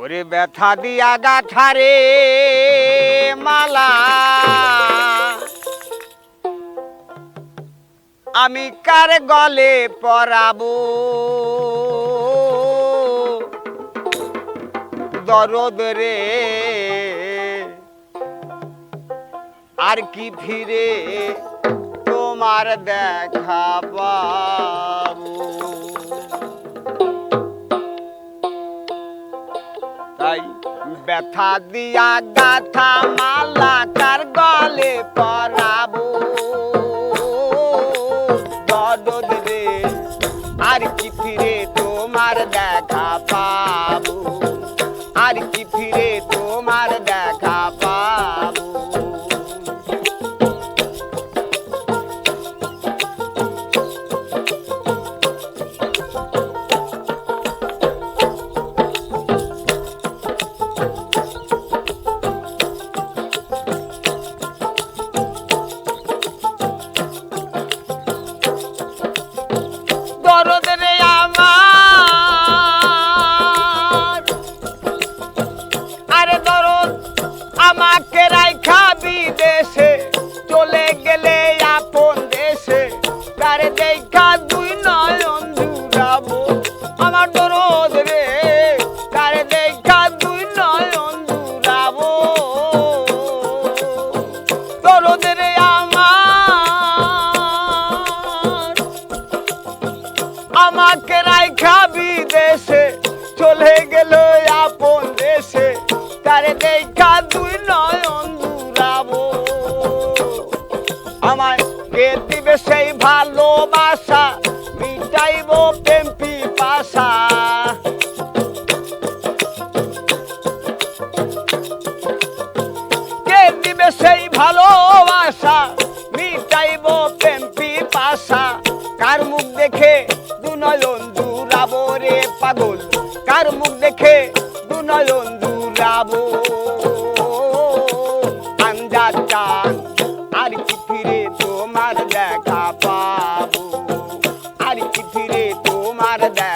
ওরে ব্যথা দিয়া গাঠারে মালা। আমি কার গলে পরাবো? দরদ রে। আর কি ফিরে তোমার দেখা পাবো? ব্যথা দিয়া গাথা মালা তার গলে পরাবো। রে আর কি ফিরে তোমার দেখা পাবো। আর কি ফিরে তারে দেখা দুই নয়ন জুড়াবো আমার দরদ রে, তারে দেখা দুই নয়ন জুড়াবো দরদ রে আমার, আমাকে রাইখা বিদেশে চলে গেল আপন দেশে। তারে দেখা দুই নয়ন কে দিবে সেই ভালোবাসা, মিটাইব প্রেম পিপাসা কে দিবে সেই ভালোবাসা, মিটাইব প্রেম পাশা। কার মুখ দেখে দুনয়ন দুরাবো রে পাগল? কার মুখ দেখে দুনয়ন দুরাবো? আঞ্জাটা lot of that.